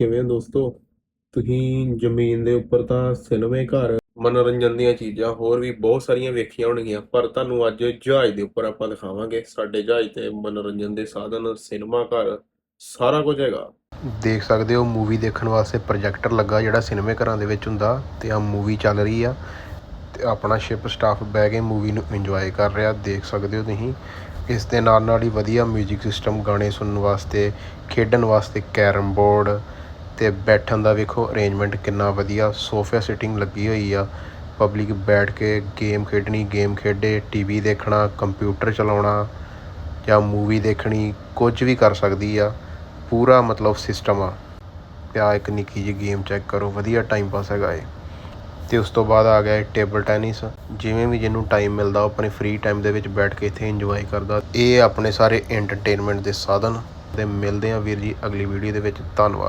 ਕਿਵੇਂ ਦੋਸਤੋ? ਤੁਸੀਂ ਜ਼ਮੀਨ ਦੇ ਉੱਪਰ ਤਾਂ ਸਿਨੇਮੇ ਘਰ ਮਨੋਰੰਜਨ ਦੀਆਂ ਚੀਜ਼ਾਂ ਹੋਰ ਵੀ ਬਹੁਤ ਸਾਰੀਆਂ ਵੇਖੀਆਂ ਹੋਣਗੀਆਂ, ਪਰ ਤੁਹਾਨੂੰ ਅੱਜ ਜਹਾਜ਼ ਦੇ ਉੱਪਰ ਆਪਾਂ ਦਿਖਾਵਾਂਗੇ। ਸਾਡੇ ਜਹਾਜ਼ ਤੇ ਮਨੋਰੰਜਨ ਦੇ ਸਾਧਨ, ਸਿਨੇਮਾ ਘਰ, ਸਾਰਾ ਕੁਝ ਹੈਗਾ। ਦੇਖ ਸਕਦੇ ਹੋ ਮੂਵੀ ਦੇਖਣ ਵਾਸਤੇ ਪ੍ਰੋਜੈਕਟਰ ਲੱਗਾ ਜਿਹੜਾ ਸਿਨੇਮੇ ਘਰਾਂ ਦੇ ਵਿੱਚ ਹੁੰਦਾ ਤੇ ਆ ਮੂਵੀ ਚੱਲ ਰਹੀ ਆ ਤੇ ਆਪਣਾ ਸ਼ਿਪ ਸਟਾਫ ਬਹਿ ਕੇ ਮੂਵੀ ਨੂੰ ਇੰਜੋਏ ਕਰ ਰਿਹਾ, ਦੇਖ ਸਕਦੇ ਹੋ ਤੁਸੀਂ। ਇਸ ਦੇ ਨਾਲ ਨਾਲ ਹੀ ਵਧੀਆ 뮤직 ਸਿਸਟਮ ਗਾਣੇ ਸੁਣਨ ਵਾਸਤੇ, ਖੇਡਣ ਵਾਸਤੇ ਕੈਰਮ ਬੋਰਡ ਤੇ ਬੈਠਣ ਦਾ ਵੇਖੋ ਅਰੇਂਜਮੈਂਟ ਕਿੰਨਾ ਵਧੀਆ ਸੋਫਾ ਸਿਟਿੰਗ ਲੱਗੀ ਹੋਈ ਆ। ਪਬਲਿਕ ਬੈਠ ਕੇ ਗੇਮ ਖੇਡਣੀ ਗੇਮ ਖੇਡੇ ਟੀਵੀ ਦੇਖਣਾ ਕੰਪਿਊਟਰ ਚਲਾਉਣਾ, ਜਾਂ ਮੂਵੀ ਦੇਖਣੀ, ਕੁਝ ਵੀ ਕਰ ਸਕਦੀ ਆ। ਪੂਰਾ ਮਤਲਬ ਸਿਸਟਮ ਆ। ਪਿਆ ਇੱਕ ਨਿੱਕੀ ਜਿਹੀ ਗੇਮ ਚੈੱਕ ਕਰੋ, ਵਧੀਆ ਟਾਈਮ ਪਾਸ ਹੈਗਾ ਏ ਤੇ ਉਸ ਤੋਂ ਬਾਅਦ ਆ ਗਿਆ ਟੇਬਲ ਟੈਨਿਸ ਜਿਵੇਂ ਵੀ ਜਿਹਨੂੰ ਟਾਈਮ ਮਿਲਦਾ, ਉਹ ਆਪਣੇ ਫ੍ਰੀ ਟਾਈਮ ਦੇ ਵਿੱਚ ਬੈਠ ਕੇ ਇੱਥੇ ਇੰਜੋਏ ਕਰਦਾ। ਇਹ ਆਪਣੇ ਸਾਰੇ ਐਂਟਰਟੇਨਮੈਂਟ ਦੇ ਸਾਧਨ। ਤੇ ਮਿਲਦੇ ਆ ਵੀਰ ਜੀ ਅਗਲੀ ਵੀਡੀਓ ਦੇ ਵਿੱਚ। ਧੰਨਵਾਦ।